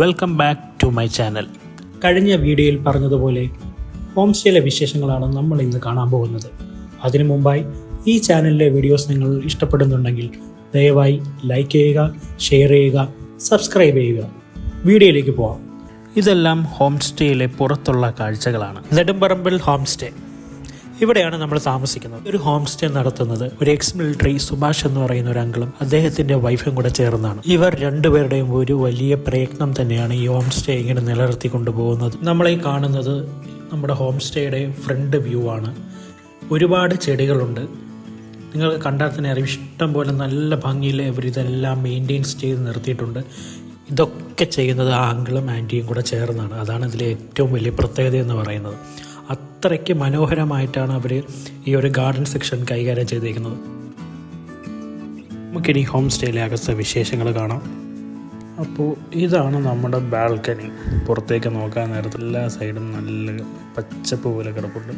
Welcome back to my channel കഴിഞ്ഞ വീഡിയോയിൽ പറഞ്ഞതുപോലെ ഹോം സ്റ്റേയിലെ വിശേഷങ്ങളാണ് നമ്മൾ ഇന്ന് കാണാൻ പോകുന്നത്. അതിനു മുമ്പായി ഈ ചാനലിലെ വീഡിയോസ് നിങ്ങൾ ഇഷ്ടപ്പെടുന്നുണ്ടെങ്കിൽ ദയവായി ലൈക്ക് ചെയ്യുക ഷെയർ ചെയ്യുക സബ്സ്ക്രൈബ് ചെയ്യുക. വീഡിയോയിലേക്ക് പോവാം. ഇതെല്ലാം ഹോം സ്റ്റേയിലെ പുറത്തുള്ള കാഴ്ചകളാണ്. നെടുമ്പറമ്പിൽ ഹോം സ്റ്റേ ഇവിടെയാണ് നമ്മൾ താമസിക്കുന്നത്. ഒരു ഹോം സ്റ്റേ നടത്തുന്നത്. ഒരു എക്സ് മിലിറ്ററി സുഭാഷ് എന്ന് പറയുന്ന ഒരു അങ്കിളും അദ്ദേഹത്തിന്റെ വൈഫും കൂടെ ചേർന്നാണ്. ഇവർ രണ്ടുപേരുടെയും ഒരു വലിയ പ്രയത്നം തന്നെയാണ് ഈ ഹോം സ്റ്റേ ഇങ്ങനെ നിലനിർത്തി കൊണ്ടുപോകുന്നത്. നമ്മളീ കാണുന്നത് നമ്മുടെ ഹോം സ്റ്റേയുടെ ഫ്രണ്ട് വ്യൂ ആണ്. ഒരുപാട് ചെടികളുണ്ട്. നിങ്ങൾ കണ്ടാൽ തന്നെ അറിയാം. ഇഷ്ടം പോലെ നല്ല ഭംഗിയിൽ ഇവർ ഇതെല്ലാം മെയിന്റെയിൻസ് ചെയ്ത് നിർത്തിയിട്ടുണ്ട്. ഇതൊക്കെ ചെയ്യുന്നത് ആ അങ്കിളും ആന്റിയും കൂടെ ചേർന്നാണ്. അതാണ് ഇതിലെ ഏറ്റവും വലിയ പ്രത്യേകത എന്ന് പറയുന്നത്. അത്രയ്ക്ക് മനോഹരമായിട്ടാണ് അവർ ഈ ഒരു ഗാർഡൻ സെക്ഷൻ കൈകാര്യം ചെയ്തിരിക്കുന്നത് നമുക്കിനി ഹോം സ്റ്റേയിലെ അകത്തെ വിശേഷങ്ങൾ കാണാം. അപ്പോൾ ഇതാണ് നമ്മുടെ ബാൽക്കണി. പുറത്തേക്ക് നോക്കാൻ നേരത്തെ എല്ലാ സൈഡും നല്ല പച്ചപ്പ് പോലെ കിടപ്പുണ്ട്.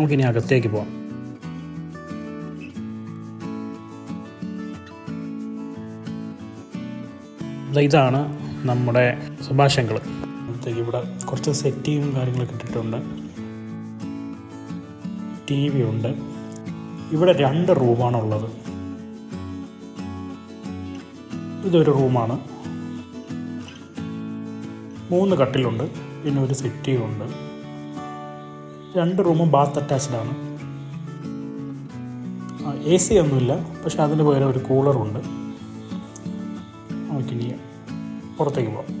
നമുക്കിനി അകത്തേക്ക് പോവാം. ഇതാണ് നമ്മുടെ സുഭാഷങ്ങൾ ഇവിടെ കുറച്ച് സെറ്റിയും കാര്യങ്ങളൊക്കെ ഇട്ടിട്ടുണ്ട്. ടി വി ഉണ്ട്. ഇവിടെ രണ്ട് റൂമാണ് ഉള്ളത്. ഇതൊരു റൂമാണ്. മൂന്ന് കട്ടിലുണ്ട്. പിന്നെ ഒരു സെറ്റിയും ഉണ്ട്. രണ്ട് റൂമും ബാത്ത് അറ്റാച്ച്ഡ് ആണ്. എ സി ഒന്നുമില്ല പക്ഷെ അതിന് പകരം ഒരു കൂളറുണ്ട് നമുക്കിനി പുറത്തേക്ക് പോകാം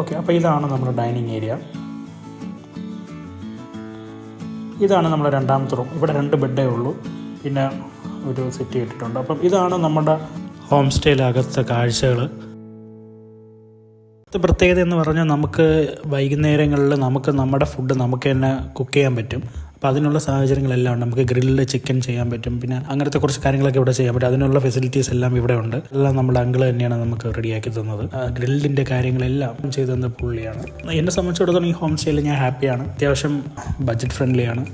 ഓക്കെ അപ്പോൾ ഇതാണ് നമ്മുടെ ഡൈനിങ് ഏരിയ. ഇതാണ് നമ്മുടെ രണ്ടാമത്തെ റൂം. ഇവിടെ രണ്ട് ബെഡേ ഉള്ളൂ. പിന്നെ ഒരു സെറ്റ് ഇട്ടിട്ടുണ്ട്. അപ്പം ഇതാണ് നമ്മുടെ ഹോം സ്റ്റേയിലകത്തെ കാഴ്ചകൾ ഇത് പ്രത്യേകത എന്ന് പറഞ്ഞാൽ നമുക്ക് വൈകുന്നേരങ്ങളിൽ നമുക്ക് നമ്മുടെ ഫുഡ് നമുക്ക് തന്നെ കുക്ക് ചെയ്യാൻ പറ്റും. അപ്പോൾ അതിനുള്ള സാഹചര്യങ്ങളെല്ലാം ഉണ്ട്. നമുക്ക് ഗ്രില്ല് ചിക്കൻ ചെയ്യാൻ പറ്റും. പിന്നെ അങ്ങനത്തെ കുറച്ച് കാര്യങ്ങളൊക്കെ ഇവിടെ ചെയ്യാൻ പറ്റും. അതിനുള്ള ഫെസിലിറ്റീസ് എല്ലാം ഇവിടെ ഉണ്ട്. എല്ലാം നമ്മുടെ അങ്കിൾ തന്നെയാണ് നമുക്ക് റെഡിയാക്കി തന്നത്. ഗ്രില്ലിന്റെ കാര്യങ്ങളെല്ലാം ചെയ്തു തന്ന പുള്ളിയാണ്. എന്നെ സംബന്ധിച്ചിടത്തോളം ഈ ഹോം സ്റ്റേയിൽ ഞാൻ ഹാപ്പിയാണ് അത്യാവശ്യം ബഡ്ജറ്റ് ഫ്രണ്ട്ലിയാണ്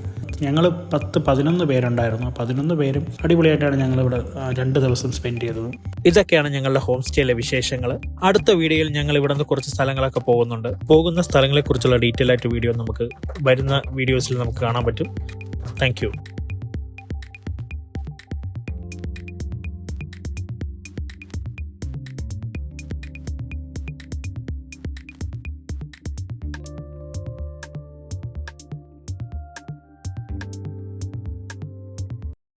ഞങ്ങൾ പത്ത് പതിനൊന്ന് പേരുണ്ടായിരുന്നു. പതിനൊന്ന് പേരും അടിപൊളിയായിട്ടാണ് ഞങ്ങൾ ഇവിടെ രണ്ട് ദിവസം സ്പെൻഡ് ചെയ്തത്. ഇതൊക്കെയാണ് ഞങ്ങളുടെ ഹോം സ്റ്റേയിലെ വിശേഷങ്ങൾ അടുത്ത വീഡിയോയിൽ ഞങ്ങൾ ഇവിടെ നിന്ന് കുറച്ച് സ്ഥലങ്ങളൊക്കെ പോകുന്നുണ്ട്. പോകുന്ന സ്ഥലങ്ങളെക്കുറിച്ചുള്ള ഡീറ്റെയിൽ ആയിട്ട് വീഡിയോ നമുക്ക് വരുന്ന വീഡിയോസിൽ നമുക്ക് കാണാൻ പറ്റും. താങ്ക്